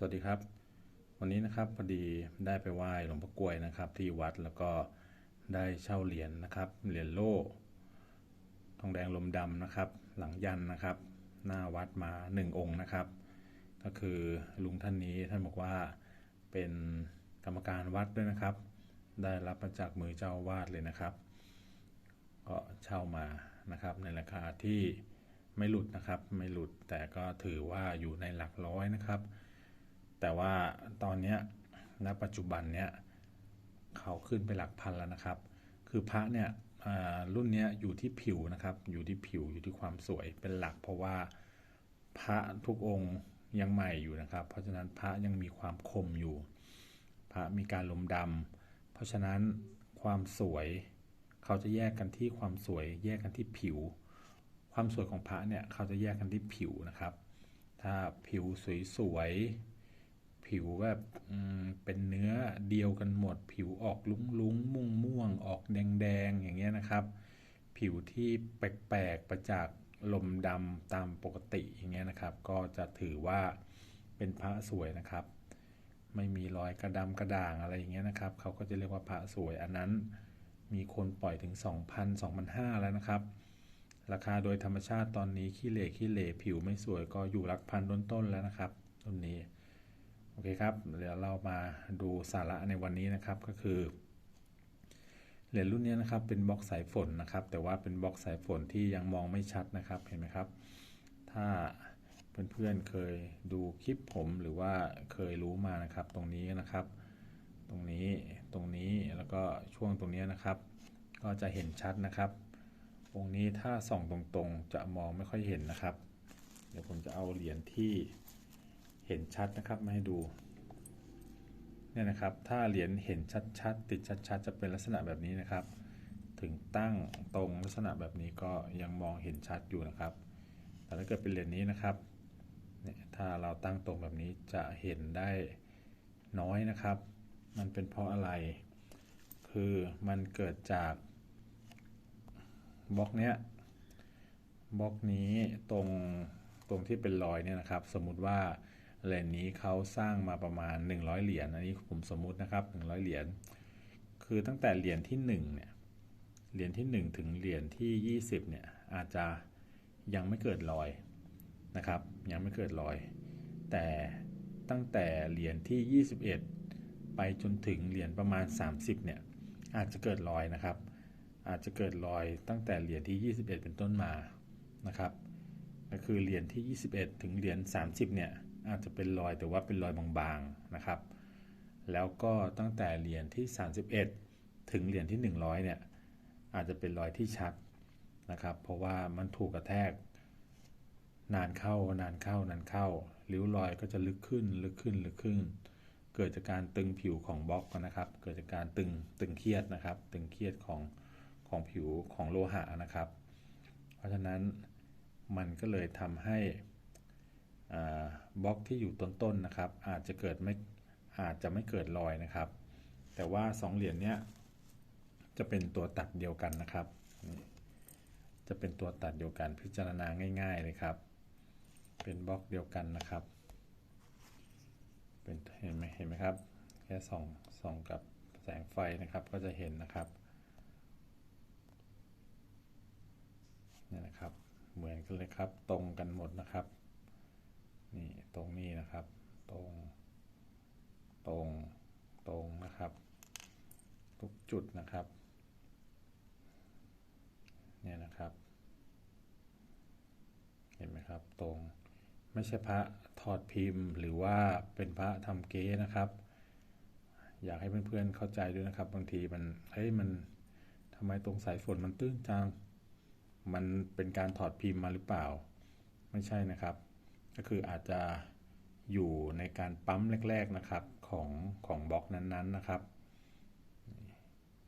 สวัสดีครับ วันนี้นะครับพอดีได้ไปไหว้หลวงพ่อกลวยนะครับ ที่วัดแล้วก็ได้เช่าเหรียญนะครับเหรียญโล่ทองแดงลมดำนะครับ หลังยันนะครับ หน้าวัดมาหนึ่งองค์นะครับ ก็คือลุงท่านนี้ท่านบอกว่าเป็นกรรมการวัดด้วยนะครับ ได้รับมาจากมือเจ้าวาดเลยนะครับ ก็เช่ามานะครับในราคาที่ไม่หลุดนะครับ ไม่หลุดแต่ก็ถือว่าอยู่ในหลักร้อยนะครับ แต่ว่าตอนนี้ณปัจจุบันเนี้ยเขาขึ้นไปหลักพันแล้วนะครับ คือพระเนี่ยรุ่นเนี้ยอยู่ที่ผิวนะครับ อยู่ที่ผิวอยู่ที่ความสวยเป็นหลัก เพราะว่าพระทุกองค์ยังใหม่อยู่นะครับ เพราะฉะนั้นพระยังมีความคมอยู่ พระมีการลมดำเพราะฉะนั้นความสวยเขาจะแยกกันที่ความสวย แยกกันที่ผิว ความสวยของพระเนี่ยเขาจะแยกกันที่ผิวนะครับ ถ้าผิวสวยๆ ผิวแบบเป็นเนื้อเดียวกันหมด ผิวออกลุ้งลุ้งม่วงม่วงออกแดงแดงอย่างเงี้ยนะครับ ผิวที่แปลกๆประจากลมดำตามปกติอย่างเงี้ยนะครับ ก็จะถือว่าเป็นพระสวยนะครับ ไม่มีรอยกระดำกระด่างอะไรอย่างเงี้ยนะครับเขาก็จะเรียกว่าพระสวยอันนั้นมีคนปล่อยถึง 2,000 2,500 แล้วนะครับ ราคาโดยธรรมชาติตอนนี้ขี้เหร่ขี้เหร่ผิวไม่สวยก็อยู่หลักพันต้นๆแล้วนะครับต้นนี้ อเคครับ เดี๋ยวเรามาดูสาระในวันนี้นะครับก็คือ เหรียญรุ่นนี้นะครับเป็นบล็อกสายฝนนะครับ แต่ว่าเป็นบล็อกสายฝนที่ยังมองไม่ชัดนะครับเห็นไหมครับ ถ้าเพื่อนๆเคยดูคลิปผมหรือว่าเคยรู้มานะครับ ตรงนี้นะครับ ตรงนี้ตรงนี้แล้วก็ช่วงตรงนี้นะครับ ก็จะเห็นชัดนะครับองค์นี้ถ้าส่องตรงๆ จะมองไม่ค่อยเห็นนะครับ เดี๋ยวผมจะเอาเหรียญที่ เห็นชัดนะครับมาให้ดูเนี่ยนะครับ ถ้าเหรียญเห็นชัดๆติดชัดๆ จะเป็นลักษณะแบบนี้นะครับ ถึงตั้งตรงลักษณะแบบนี้ก็ยังมองเห็นชัดอยู่นะครับ แต่ถ้าเกิดเป็นเหรียญนี้นะครับเนี่ยถ้าเราตั้งตรงแบบนี้จะเห็นได้น้อยนะครับ มันเป็นเพราะอะไร คือมันเกิดจากบล็อกเนี้ยบล็อกนี้ตรงตรงที่เป็นรอยเนี่ยนะครับ สมมุติว่า เหรียญนี้เขาสร้างมาประมาณ 100 เหรียญอันนี้ผมสมมุตินะครับ 100 เหรียญคือตั้งแต่เหรียญที่1เนี่ยเหรียญที่ 1 ถึงเหรียญที่ 20เนี่ยอาจจะยังไม่เกิดรอยนะครับ ยังไม่เกิดรอย แต่ตั้งแต่เหรียญที่ 21 ไปจนถึงเหรียญประมาณ 30เนี่ยอาจจะเกิดรอยนะครับ อาจจะเกิดรอยตั้งแต่เหรียญที่ 21 เป็นต้นมานะครับก็คือเหรียญที่ 21 ถึงเหรียญ30เนี่ย อาจจะเป็นรอยแต่ว่าเป็นรอยบางๆนะครับ แล้วก็ตั้งแต่เหรียญที่ 31 ถึงเหรียญที่ 100เนี่ยอาจจะเป็นรอยที่ชัดนะครับ เพราะว่ามันถูกกระแทก นานเข้านานเข้านานเข้าริ้วรอยก็จะลึกขึ้นลึกขึ้นลึกขึ้น เกิดจากการตึงผิวของบล็อกนะครับ เกิดจากการตึงตึงเครียดนะครับ ตึงเครียดของของผิวของโลหะนะครับ เพราะฉะนั้นมันก็เลยทำให้ บล็อกที่อยู่ต้นๆนะครับ อาจจะเกิดไม่อาจจะไม่เกิดรอยนะครับ แต่ว่าสองเหรียญเนี้ยจะเป็นตัวตัดเดียวกันนะครับ จะเป็นตัวตัดเดียวกันพิจารณาง่าย ๆเลยครับ เป็นบล็อกเดียวกันนะครับ เป็นเห็นไหมเห็นไหมครับ แค่ส่องส่องกับแสงไฟนะครับก็จะเห็นนะครับนี่นะครับ เหมือนกันเลยครับ ตรงกันหมดนะครับ นี่ตรงนี้นะครับ ตรง ตรง ตรงนะครับ ทุกจุดนะครับ เนี่ยนะครับ เห็นไหมครับ ตรง ไม่ใช่พระถอดพิมพ์ หรือว่าเป็นพระทำเก๊นะครับ อยากให้เพื่อนๆเข้าใจด้วยนะครับ บางทีมัน เฮ้ย มันทำไมตรงสายฝนมันตื้นจัง มันเป็นการถอดพิมพ์มาหรือเปล่า ไม่ใช่นะครับ ก็คืออาจจะอยู่ในการปั๊มแรก ๆนะครับของของบล็อกนั้นๆนะครับ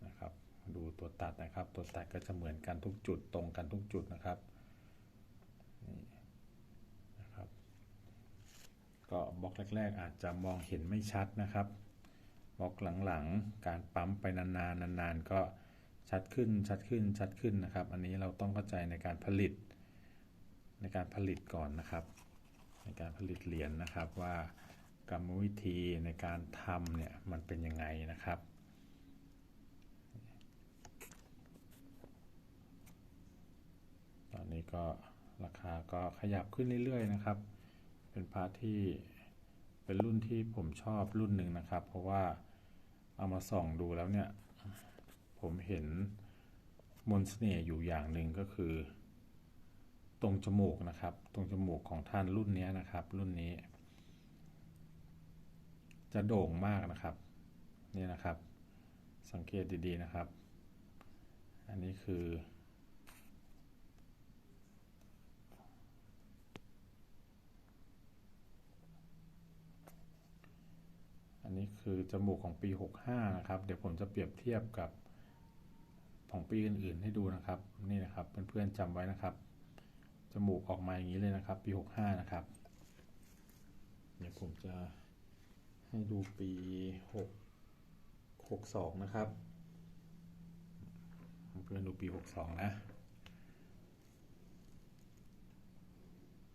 นะครับ ดูตัวตัดนะครับ ตัวตัดก็จะเหมือนกันทุกจุดตรงกันทุกจุดนะครับนี่นะครับ ก็บล็อกแรก ๆ อาจจะมองเห็นไม่ชัดนะครับบล็อกหลังๆ การปั๊มไปนานๆนานๆ ก็ชัดขึ้นชัดขึ้นชัดขึ้นนะครับ อันนี้เราต้องเข้าใจในการผลิตในการผลิตก่อนนะครับ ในการผลิตเหรียญนะครับว่ากรรมวิธีในการทำเนี่ยมันเป็นยังไงนะครับตอนนี้ก็ราคาก็ขยับขึ้นเรื่อยๆนะครับ เป็นพาร์ทที่เป็นรุ่นที่ผมชอบรุ่นหนึ่งนะครับ เพราะว่าเอามาส่องดูแล้วเนี่ย ผมเห็นมนต์เสน่ห์อยู่อย่างหนึ่งก็คือ ตรงจมูกนะครับ ตรงจมูกของท่านรุ่นนี้นะครับ รุ่นนี้ จะโด่งมากนะครับ นี่นะครับ สังเกตดีๆนะครับ อันนี้คือ อันนี้คือจมูกของปี 65 นะครับ เดี๋ยวผมจะเปรียบเทียบกับของปีอื่นๆให้ดูนะครับ นี่นะครับเพื่อนๆจำไว้นะครับ จมูกออกมาอย่างนี้เลยนะครับ ปี 65 นะครับ เดี๋ยวผมจะให้ดูปี 6 62 นะครับเพื่อนดูปี 62 นะ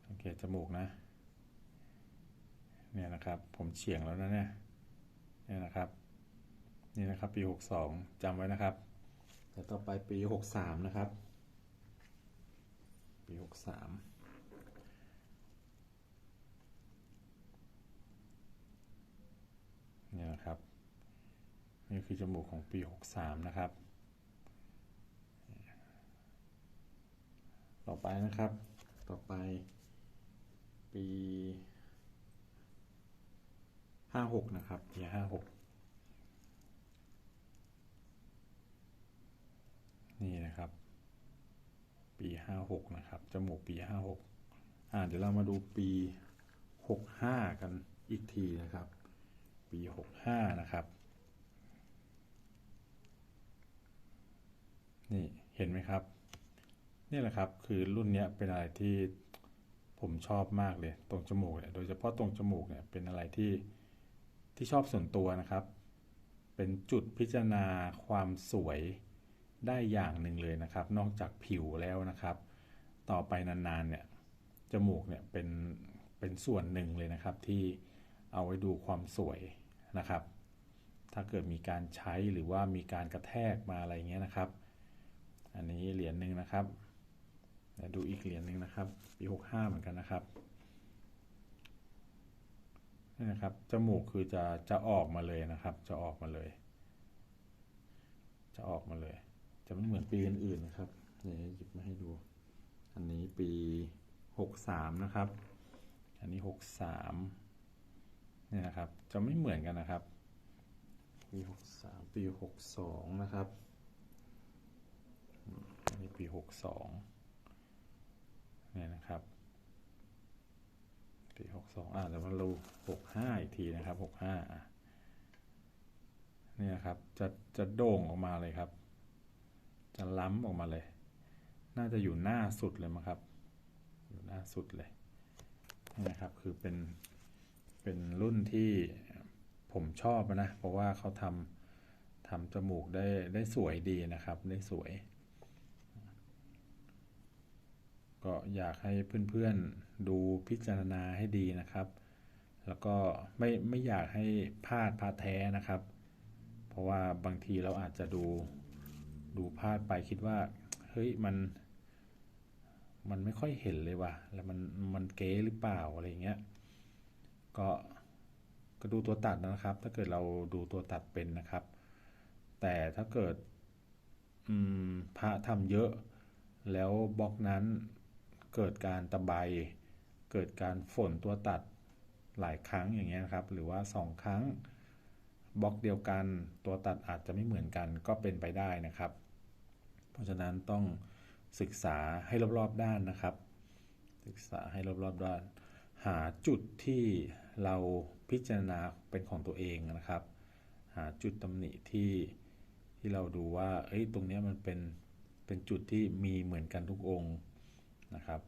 สังเกตจมูกนะ เนี่ยนะครับ ผมเฉียงแล้วนะเนี่ย เนี่ยนะครับ นี่นะครับปี 62จำไว้นะครับ แต่ต่อไปปี 63 นะครับ ปี63เนี่ยครับ นี่คือจมูกของปี63นะครับ ต่อไปนะครับ ต่อไป ปี56นะครับปี56นี่นะครับ ปี 56 นะครับ จมูกปี 56 อ่า เดี๋ยวเรามาดูปี 65 กันอีกทีนะครับ ปี 65 นะครับ นี่เห็นไหมครับ นี่แหละครับ คือรุ่นนี้เป็นอะไรที่ผมชอบมากเลย ตรงจมูกเนี่ย โดยเฉพาะตรงจมูกเนี่ย เป็นอะไรที่ที่ชอบส่วนตัวนะครับ เป็นจุดพิจารณาความสวย ได้อย่างหนึ่งเลยนะครับ นอกจากผิวแล้วนะครับ ต่อไปนานๆเนี่ยจมูกเนี่ยเป็นเป็นส่วนหนึ่งเลยนะครับ ที่เอาไว้ดูความสวยนะครับ ถ้าเกิดมีการใช้หรือว่ามีการกระแทกมาอะไรเงี้ยนะครับ อันนี้เหรียญหนึ่งนะครับเดี๋ยวดูอีกเหรียญหนึ่งนะครับปี65เหมือนกันนะครับนี่นะครับจมูกคือจะจะออกมาเลยนะครับ จะออกมาเลย จะออกมาเลย จะไม่เหมือนปีอื่นๆนะครับเดี๋ยวหยิบมาให้ดู อันนี้ปี63นะครับ อันนี้63เนี่ยนะครับ จะไม่เหมือนกันนะครับ ปี63ปี62นะครับ อันนี้ปี62เนี่ยนะครับปีหกสองอ่าเดี๋ยวมาดูหกห้าอีกทีนะครับหกห้าเนี่นะครับ จะจะโด่งออกมาเลยครับ จะล้ำออกมาเลย น่าจะอยู่หน้าสุดเลยมั้งครับ อยู่หน้าสุดเลยนี่นะครับ คือเป็นเป็นรุ่นที่ผมชอบนะ เพราะว่าเขาทำทำจมูกได้ได้สวยดีนะครับ ได้สวย ก็อยากให้เพื่อนๆดูพิจารณาให้ดีนะครับ แล้วก็ไม่ไม่อยากให้พลาดพาแท้นะครับ เพราะว่าบางทีเราอาจจะดู ดูพลาดไปคิดว่า เฮ้ยมัน มันไม่ค่อยเห็นเลยว่ะ แล้วมันมันเก๋หรือเปล่าอะไรเงี้ย ก็ก็ดูตัวตัดนะครับ ถ้าเกิดเราดูตัวตัดเป็นนะครับ แต่ถ้าเกิดพระทำเยอะ แล้วบล็อกนั้นเกิดการตะไบเกิดการฝนตัวตัดหลายครั้งอย่างเงี้ยครับ หรือว่าสองครั้งบล็อกเดียวกันตัวตัดอาจจะไม่เหมือนกันก็เป็นไปได้นะครับ เพราะฉะนั้นต้องศึกษาให้รอบๆด้านนะครับ ศึกษาให้รอบๆด้าน หาจุดที่เราพิจารณาเป็นของตัวเองนะครับ หาจุดตำหนิที่ที่เราดูว่าเอ้ยตรงนี้มันเป็นเป็นจุดที่มีเหมือนกันทุกองค์นะครับ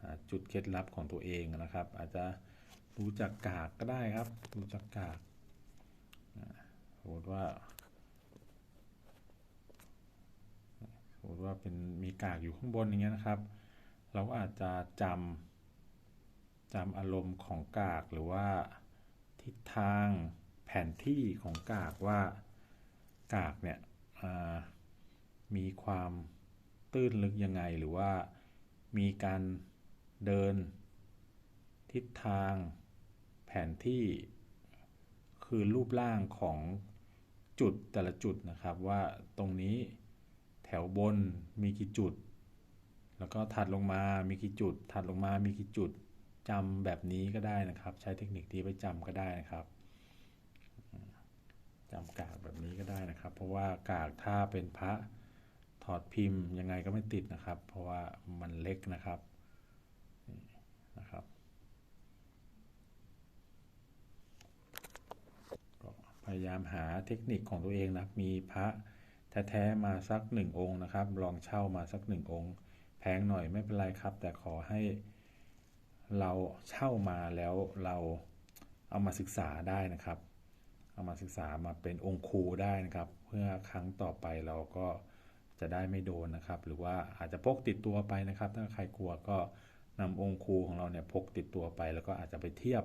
หาจุดเคล็ดลับของตัวเองนะครับ อาจจะดูจากกากก็ได้ครับดูจากกากสมมติว่า สมมติว่าเป็นมีกากอยู่ข้างบนอย่างเงี้ยนะครับ เราก็อาจจะจำจำอารมณ์ของกากหรือว่าทิศทางแผนที่ของกากว่ากากเนี่ยมีความตื้นลึกยังไงหรือว่ามีการเดิน ทิศทางแผนที่คือรูปร่างของจุดแต่ละจุดนะครับว่าตรงนี้ แถวบนมีกี่จุด แล้วก็ถัดลงมามีกี่จุด ถัดลงมามีกี่จุดจำแบบนี้ก็ได้นะครับ ใช้เทคนิคที่ไปจำก็ได้นะครับจำกากแบบนี้ก็ได้นะครับ เพราะว่ากากถ้าเป็นพระถอดพิมพ์ยังไงก็ไม่ติดนะครับ เพราะว่ามันเล็กนะครับนะครับก็พยายามหาเทคนิคของตัวเองนะมีพระ แท้ๆมาสักหนึ่งองค์นะครับ ลองเช่ามาสักหนึ่งองค์ แพงหน่อยไม่เป็นไรครับ แต่ขอให้เราเช่ามาแล้วเราเอามาศึกษาได้นะครับ เอามาศึกษามาเป็นองค์ครูได้นะครับ เพื่อครั้งต่อไปเราก็จะได้ไม่โดนนะครับ หรือว่าอาจจะพกติดตัวไปนะครับ ถ้าใครกลัวก็นำองค์ครูของเราเนี่ยพกติดตัวไป แล้วก็อาจจะไปเทียบ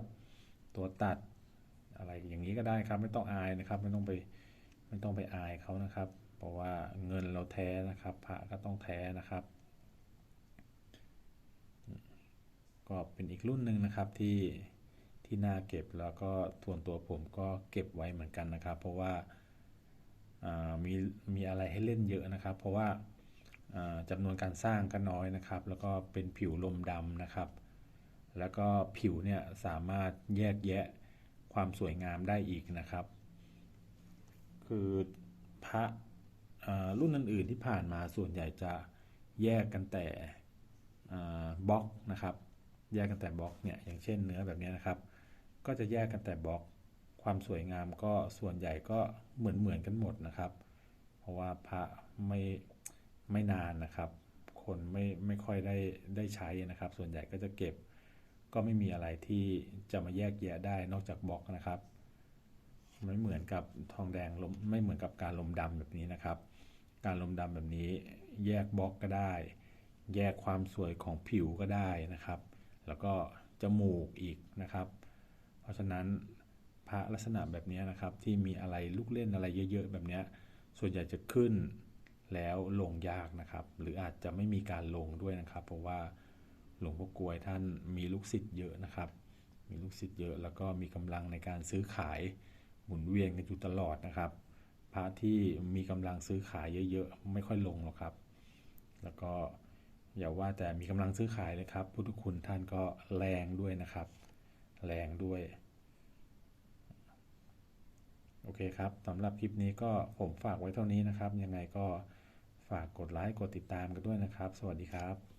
ตัวตัดอะไรอย่างนี้ก็ได้ครับ ไม่ต้องอายนะครับ ไม่ต้องไปไม่ต้องไปอายเขานะครับ เพราะว่าเงินเราแท้นะครับพระก็ต้องแท้นะครับ ก็เป็นอีกรุ่นหนึ่งนะครับที่ที่น่าเก็บแล้วก็ทวนตัวผมก็เก็บไว้เหมือนกันนะครับ เพราะว่ามีมีอะไรให้เล่นเยอะนะครับ เพราะว่าจำนวนการสร้างก็น้อยนะครับ แล้วก็เป็นผิวลมดำนะครับ แล้วก็ผิวเนี่ยสามารถแยกแยะความสวยงามได้อีกนะครับ คือพระ รุ่นอื่นๆที่ผ่านมาส่วนใหญ่จะแยกกันแต่บล็อกนะครับแยกกันแต่บล็อกเนี่ยอย่างเช่นเนื้อแบบนี้นะครับ ก็จะแยกกันแต่บล็อก ความสวยงามก็ส่วนใหญ่ก็เหมือนเหมือนกันหมดนะครับ เพราะว่าพระไม่ไม่นานนะครับ คนไม่ไม่ค่อยได้ได้ใช้นะครับ ส่วนใหญ่ก็จะเก็บ ก็ไม่มีอะไรที่จะมาแยกแยะได้นอกจากบล็อกนะครับไม่เหมือนกับทองแดงลมไม่เหมือนกับการลมดำแบบนี้นะครับ การลมดำแบบนี้ แยกบล็อกก็ได้ แยกความสวยของผิวก็ได้นะครับ แล้วก็จมูกอีกนะครับ เพราะฉะนั้นพระลักษณะแบบนี้นะครับที่มีอะไรลูกเล่นอะไรเยอะๆแบบนี้ส่วนใหญ่จะขึ้นแล้วลงยากนะครับ หรืออาจจะไม่มีการลงด้วยนะครับ เพราะว่าหลวงพ่อกลวยท่านมีลูกศิษย์เยอะนะครับ มีลูกศิษย์เยอะแล้วก็มีกำลังในการซื้อขายหมุนเวียนกันอยู่ตลอดนะครับ พระที่มีกำลังซื้อขายเยอะๆ ไม่ค่อยลงหรอกครับ แล้วก็อย่าว่าแต่มีกำลังซื้อขายเลยครับ พุทธคุณท่านก็แรงด้วยนะครับ แรงด้วย โอเคครับสำหรับคลิปนี้ก็ผมฝากไว้เท่านี้นะครับ ยังไงก็ฝากกดไลค์กดติดตามกันด้วยนะครับ สวัสดีครับ